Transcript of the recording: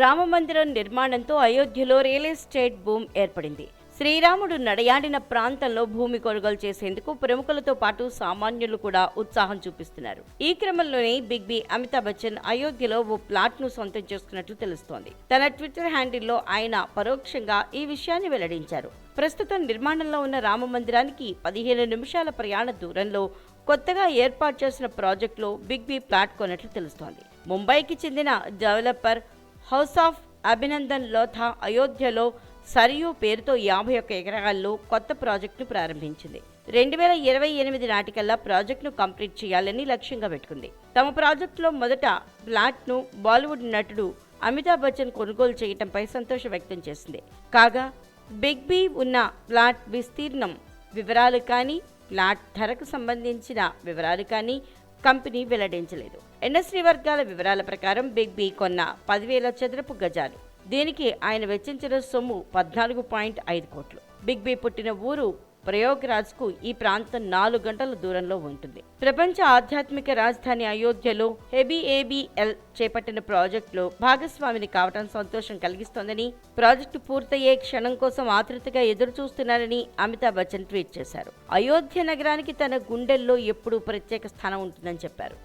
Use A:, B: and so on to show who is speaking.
A: రామమందిరం నిర్మాణంతో అయోధ్యలో real estate boom ఏర్పడింది. శ్రీరాముడు నడయాడిన ప్రాంతంలో భూమి కొనుగోలు చేసేందుకు ప్రముఖులతో పాటు సామాన్యులు కూడా ఉత్సాహం చూపిస్తున్నారు. ఈ క్రమంలోనే బిగ్ బి అమితాబ్ బచ్చన్ అయోధ్యలో ఓ ప్లాట్ను సొంతం చేసుకున్నట్లు తెలుస్తోంది. తన ట్విట్టర్ హ్యాండిల్లో ఆయన పరోక్షంగా ఈ విషయాన్ని వెల్లడించారు. ప్రస్తుతం నిర్మాణంలో ఉన్న రామ మందిరానికి పదిహేను నిమిషాల ప్రయాణ దూరంలో కొత్తగా ఏర్పాటు చేసిన ప్రాజెక్టులో బిగ్ బి ప్లాట్ కొన్నట్లు తెలుస్తోంది. ముంబైకి చెందిన developer house of Abhinandan Lodha అయోధ్యలో సరియు పేరుతో యాభై ఒక్క ఎకరాల్లో కొత్త ప్రాజెక్టును ప్రారంభించింది. రెండు వేల ఇరవై ఎనిమిది నాటికల్లా ప్రాజెక్టును కంప్లీట్ చేయాలని లక్ష్యంగా పెట్టుకుంది. తమ ప్రాజెక్టులో మొదట ప్లాట్ను బాలీవుడ్ నటుడు అమితాబ్ బచ్చన్ కొనుగోలు చేయటంపై సంతోషం వ్యక్తం చేసింది. కాగా బిగ్ బి ఉన్న ప్లాట్ విస్తీర్ణం వివరాలు కానీ ప్లాట్ ధరకు సంబంధించిన వివరాలు కానీ కంపెనీ వెల్లడించలేదు. ఎన్ఎస్సీ వర్గాల వివరాల ప్రకారం బిగ్ బి కొన్న పదివేల చదరపు గజాలు. దీనికి ఆయన వెచ్చించిన సొమ్ము పద్నాలుగు పాయింట్ ఐదు కోట్లు. బిగ్ బి పుట్టిన ఊరు ప్రయోగ్రాజ్కు ఈ ప్రాంతం నాలుగు గంటల దూరంలో ఉంటుంది. ప్రపంచ ఆధ్యాత్మిక రాజధాని అయోధ్యలో హెబిఏబిఎల్ చేపట్టిన ప్రాజెక్టులో భాగస్వామిని కావటం సంతోషం కలిగిస్తోందని ప్రాజెక్టు పూర్తయ్యే క్షణం కోసం ఆతృతగా ఎదురు చూస్తున్నారని అమితాబ్ బచ్చన్ ట్వీట్ చేశారు. అయోధ్య నగరానికి తన గుండెల్లో ఎప్పుడూ ప్రత్యేక స్థానం ఉంటుందని చెప్పారు.